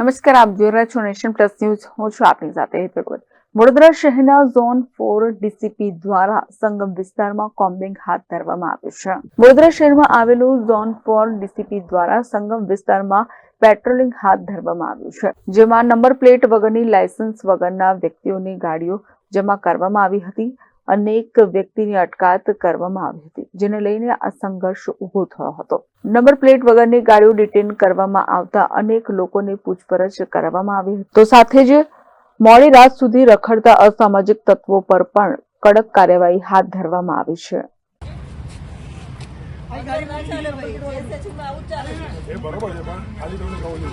નમસ્કાર, આપ જોઈ રહ્યા છો નેશન પ્લસ ન્યૂઝ. હું છું આપની સાથે હેતલ વડોદરા શહેરના ઝોન ફોર ડીસીપી દ્વારા સંગમ વિસ્તારમાં કોમ્બિંગ હાથ ધરવામાં આવ્યું છે. વડોદરા શહેરમાં આવેલું ઝોન ફોર ડીસીપી દ્વારા સંગમ વિસ્તારમાં પેટ્રોલિંગ હાથ ધરવામાં આવ્યું છે. જેમાં નંબર પ્લેટ વગરની લાયસન્સ વગરના વ્યક્તિઓની ગાડીઓ જમા કરવામાં આવી હતી. અનેક વ્યક્તિની અટકાયત કરવામાં આવી હતી, જેને લઈને આ સંઘર્ષ ઊભો થયો હતો. નંબર પ્લેટ વગરની ગાડીઓ ડિટેન કરવામાં આવતા અનેક લોકોની પૂછપરછ કરવામાં આવી હતી. તો સાથે જ મોડી રાત સુધી રખડતા અસામાજિક તત્વો પર પણ કડક કાર્યવાહી હાથ ધરવામાં આવી છે. બરોબર છે, પણ ખાલી તમને કહું છું